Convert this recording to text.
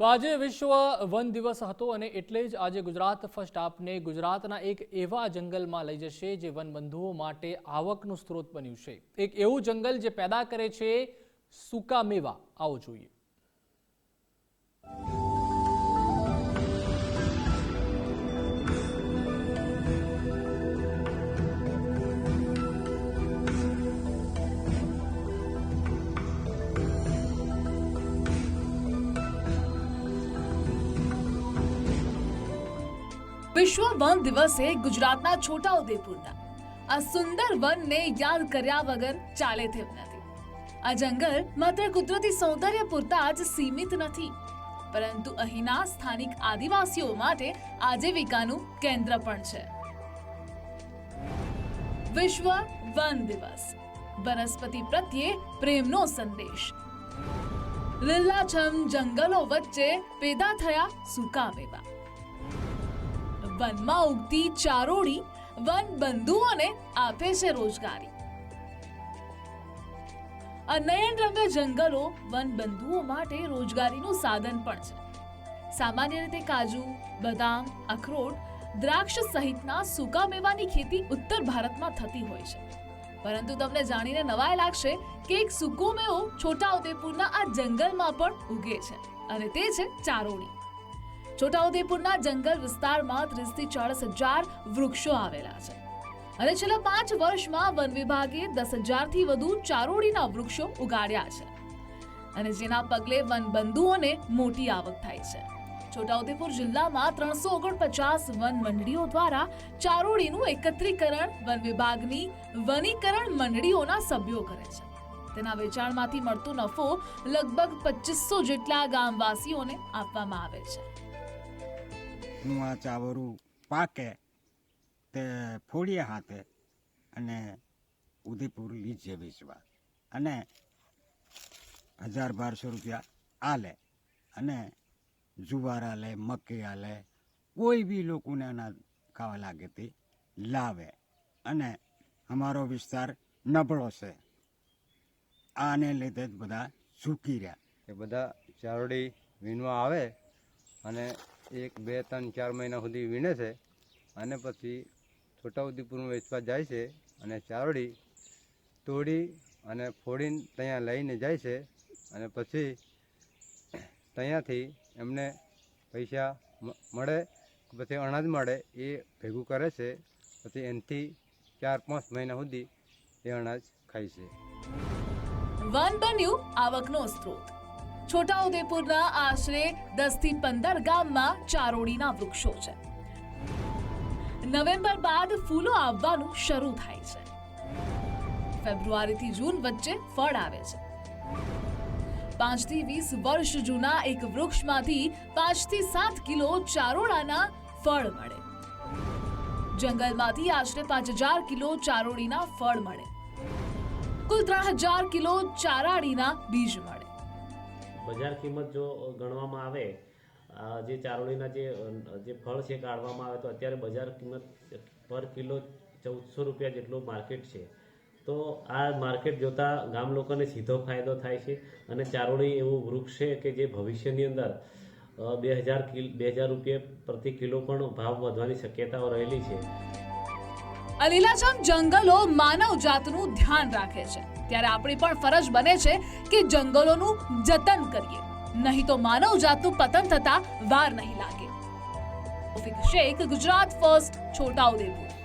તો આજે વિશ્વ વન દિવસ હતો અને એટલે જ આજે ગુજરાત ફર્સ્ટ આપને ગુજરાતના એક એવા જંગલમાં લઈ જશે જે વનબંધુઓ માટે આવકનું સ્ત્રોત બન્યું છે. એક એવું જંગલ જે પેદા કરે છે સૂકા મેવા આવો જોઈએ. વિશ્વ વન દિવસે ગુજરાતના છોટાઉદેપુરના. આ સુંદર વનને યાદ કર્યા વગર ચાલે તેમ નથી. આ જંગલ માત્ર કુદરતી સૌંદર્ય પૂરતા જ સીમિત નથી. પરંતુ અહીંના સ્થાનિક આદિવાસીઓ માટે આજીવિકાનું કેન્દ્ર પણ છે. વિશ્વ વન દિવસ. વનસ્પતિ પ્રત્યે પ્રેમનો સંદેશ. લીલાછમ જંગલો વચ્ચે પેદા થયા સૂકા મેવા વનમાં ઉગતી ચારોડી વન બંધુઓને આપે છે રોજગારી. અનયન રંગે જંગલો વન બંધુઓ માટે રોજગારીનું સાધન પણ છે. સામાન્ય રીતે કાજુ, બદામ, અખરોટ, દ્રાક્ષ સહિતના સૂકા મેવાની ખેતી ઉત્તર ભારતમાં થતી હોય છે. પરંતુ તમને જાણીને નવાઈ લાગશે કે એક સૂકો મેવો છોટાઉદેપુરના આ જંગલમાં પણ ઉગે છે અને તે છે ચારોળી. છોટાઉદેપુરના જંગલ વિસ્તારમાં ત્રીસથી ચાળીસ હજાર વૃક્ષો આવેલા છે. અને છેલ્લા પાંચ વર્ષમાં વન વિભાગે દસ હજારથી વધુ ચારોળીના વૃક્ષો ઉગાડ્યા છે. અને જેના પગલે વનબંધુઓને મોટી આવક થાય છે. છોટાઉદેપુર જિલ્લામાં ત્રણસો ઓગણપચાસ વન મંડળીઓ દ્વારા ચારોળીનું એકત્રીકરણ વન વિભાગની વનીકરણ મંડળીઓના સભ્યો કરે છે. તેના વેચાણમાંથી મળતો નફો લગભગ પચીસો જેટલા ગામવાસીઓને આપવામાં આવે છે. હું ચાવરું પાકે તે ફોડીએ હાથે અને ઉદયપુર લીજે વેચવા. અને હજાર બારસો રૂપિયા આલે અને જુવાર આલે મકી આલે કોઈ બી લોકોને અનાજ ખાવા લાગે તે લાવે. અને અમારો વિસ્તાર નબળો છે. આને લીધે જ બધા ઝૂકી રહ્યા. એ બધા ચારોડી વીણવા આવે અને એક, બે, ત્રણ, ચાર મહિના સુધી વીણે છે અને પછી છોટાઉદેપુરમાં વેચવા જાય છે અને ચારડી તોડી અને ફોડીને ત્યાં લઈને જાય છે અને પછી ત્યાંથી એમને પૈસા મળે, પછી અનાજ મળે, એ ભેગું કરે છે. પછી એનાથી ચાર, પાંચ મહિના સુધી એ અનાજ ખાય છે. વન બન્યું આવકનો સ્ત્રોત. છોટાઉદેપુરના આશરે દસથી પંદર ગામમાં ચારોડીના વૃક્ષો છે. નવેમ્બર બાદ ફૂલો આવવાનું શરૂ થાય છે. ફેબ્રુઆરીથી જૂન વચ્ચે ફળ આવે છે. પાંચથી વીસ વર્ષ જૂના એક વૃક્ષમાંથી પાંચથી સાત કિલો ચારોળાના ફળ મળે. જંગલમાંથી આશરે પાંચ હજાર કિલો ચારોળીના ફળ મળે. કુલ ત્રણ હજાર કિલો ચારાડીના બીજ મળે. બજાર કિંમત જો ગણવામાં આવે જે ચારોળીના જે જે ફળ છે કાઢવામાં આવે, તો અત્યારે બજાર કિંમત પર કિલો ચૌદસો રૂપિયા જેટલું માર્કેટ છે. તો આ માર્કેટ જોતા ગામ લોકોને સીધો ફાયદો થાય છે અને ચારોળી એવું વૃક્ષ છે કે જે ભવિષ્યની અંદર બે હજાર કિલ, બે હજાર રૂપિયા પ્રતિ કિલો પણ ભાવ વધવાની શક્યતાઓ રહેલી છે. આ લીલાછમ જંગલો માનવ જાતનું ધ્યાન રાખે છે. ત્યારે આપણી પણ ફરજ બને છે કે જંગલોનું જતન કરીએ. નહીં તો માનવ જાતનું પતન થતા વાર નહીં લાગે. શેખ ગુજરાત ફર્સ્ટ, છોટાઉદેપુર.